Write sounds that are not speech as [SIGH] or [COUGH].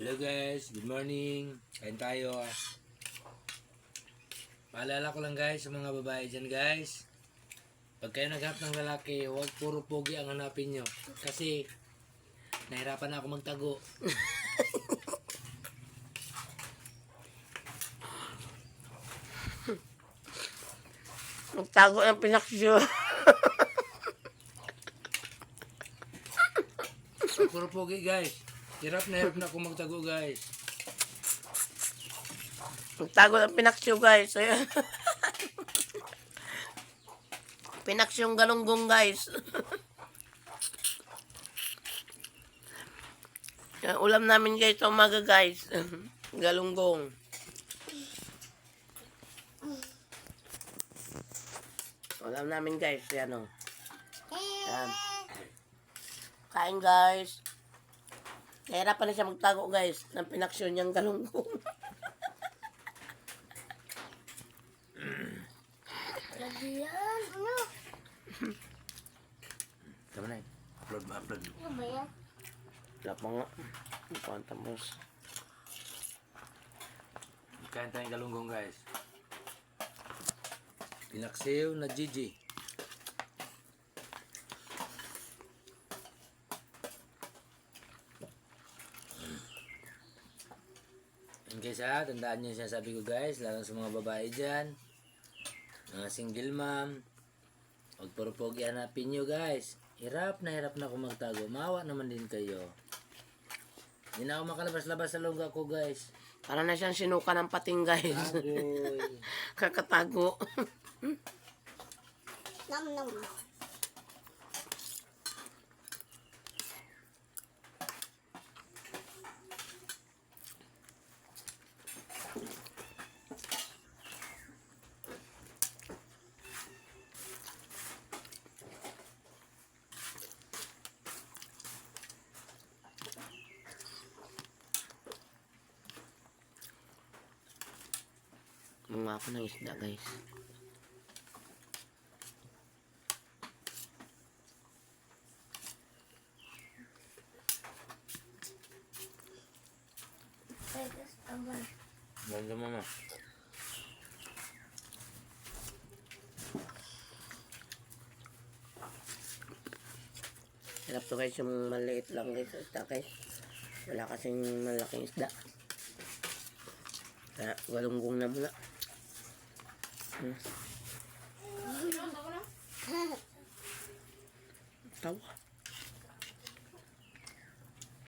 Hello guys, good morning. Kain tayo. Paalala ko lang guys sa mga babae dyan guys. Pag kayo naghanap ng lalaki, huwag puro pogi ang hanapin nyo. Kasi, nahirapan na ako magtago. [LAUGHS] Magtago ng pinaksyo. Puro pogi guys. Hirap na hirap na ako magtago guys. Magtago ng pinaksyo, guys. Ayan. [LAUGHS] Pinaksyong galunggong, guys. [LAUGHS] Ulam namin, guys, sa umaga, guys. [LAUGHS] galunggong. Ulam namin, guys. Yan, o. Yan. Kain, guys. Nahirapan na siya magtago, guys, ng pinaksyon niyang galunggong. Lagian, ano? Tama na Upload mo, upload mo. Ano ba yan? Wala pa nga. Hindi pa ang tapos. Kain tayong galunggong guys. Pinaksiw na Gigi. Guys ha, tandaan nyo yung sinasabi ko guys, lalo sa mga babae dyan. Mga single mom. Huwag puro pogi hanapin nyo guys. Hirap na hirap na ako magtago. Mawa naman din kayo. Hindi na ako makalabas-labas sa lungga ko guys. Para na siyang sinuka ng pating, guys. Agoy. [LAUGHS] Kakatago. Nam nam. Mga ako ng isda, guys. Ganda mama. Hirap to, guys, yung maliit lang, guys. Isda, guys. Wala kasing malaking isda. Kaya, galunggong na muna. খাও